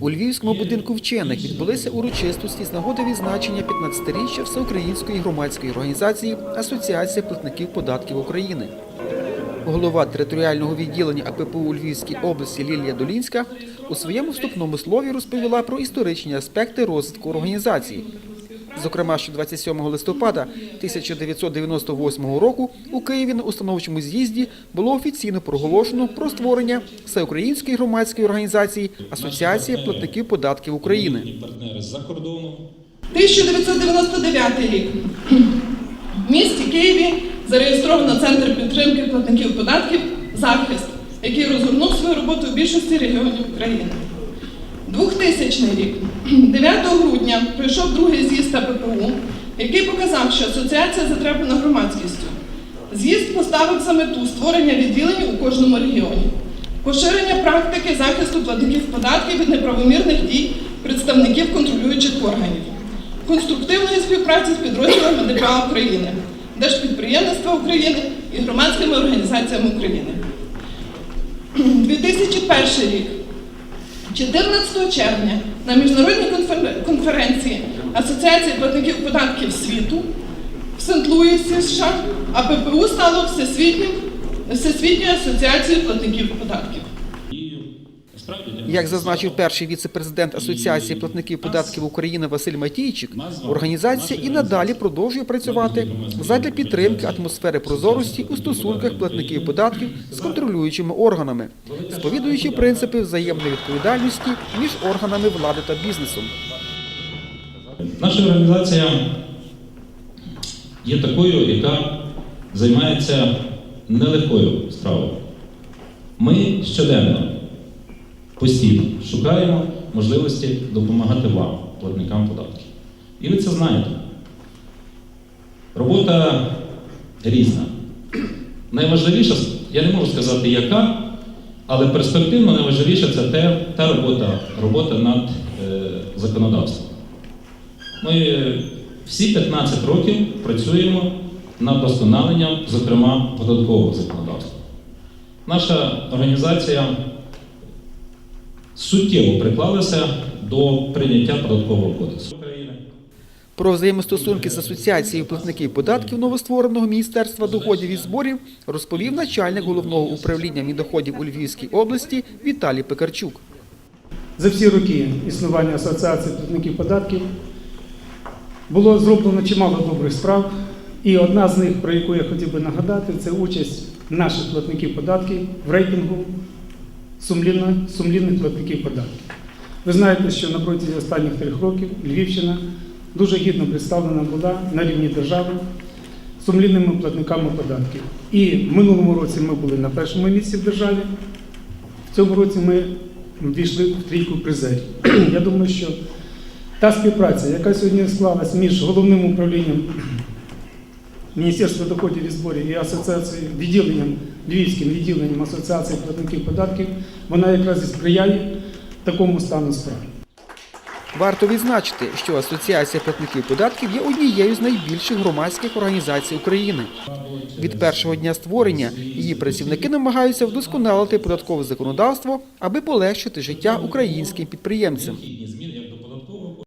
У Львівському будинку вчених відбулися урочистості з нагоди відзначення 15-річчя Всеукраїнської громадської організації Асоціація платників податків України. Голова територіального відділення АППУ у Львівській області Лілія Долінська у своєму вступному слові розповіла про історичні аспекти розвитку організації. Зокрема, що 27 листопада 1998 року у Києві на установчому з'їзді було офіційно проголошено про створення Всеукраїнської громадської організації Асоціація платників податків України. І партнери з-за кордону. 1999 рік. В місті Києві зареєстровано Центр підтримки платників податків Захист, який розгорнув свою роботу в більшості регіонів України. 2000 рік. 9 грудня пройшов другий з'їзд АППУ, який показав, що асоціація затребана громадськістю. З'їзд поставив за мету створення відділень у кожному регіоні, поширення практики захисту платників податків від неправомірних дій представників контролюючих органів, конструктивної співпраці з підрозділами ДПА України, Держпідприємництва України і громадськими організаціями України. 2001 рік. 14 червня на міжнародній конференції Асоціації платників податків світу в Сент-Луісі, США, АППУ стало Всесвітньою асоціацією платників податків. Як зазначив перший віце-президент Асоціації платників податків України Василь Матійчик, організація і надалі продовжує працювати задля підтримки атмосфери прозорості у стосунках платників податків з контролюючими органами, сповідуючи принципи взаємної відповідальності між органами влади та бізнесом. наша організація є такою, яка займається нелегкою справою. Ми щоденно, постійно шукаємо можливості допомагати вам, платникам податків. І ви це знаєте. Робота різна. Найважливіша, я не можу сказати, яка, але перспективно найважливіше це те, та робота, робота над е, законодавством. Ми всі 15 років працюємо над досконаленням, зокрема, податкового законодавства. Наша організація суттєво приклалася до прийняття податкового кодексу України. Про взаємостосунки з асоціацією платників податків новоствореного Міністерства доходів і зборів розповів начальник головного управління міндоходів у Львівській області Віталій Пекарчук. За всі роки існування Асоціації платників податків було зроблено чимало добрих справ. І одна з них, про яку я хотів би нагадати, це участь наших платників податків в рейтингу сумлінно- сумлінних платників податків. Ви знаєте, що на протязі останніх трьох років Львівщина дуже гідно представлена була на рівні держави сумлінними платниками податків. І в минулому році ми були на першому місці в державі. В цьому році ми ввійшли в трійку призерів. Я думаю, що та співпраця, яка сьогодні склалась між головним управлінням Міністерства доходів і зборів і асоціацією відділенням Львівським відділенням Асоціації платників податків, вона якраз і сприяє такому стану справ. Варто відзначити, що Асоціація платників податків є однією з найбільших громадських організацій України. Від першого дня створення її працівники намагаються вдосконалити податкове законодавство, аби полегшити життя українським підприємцям.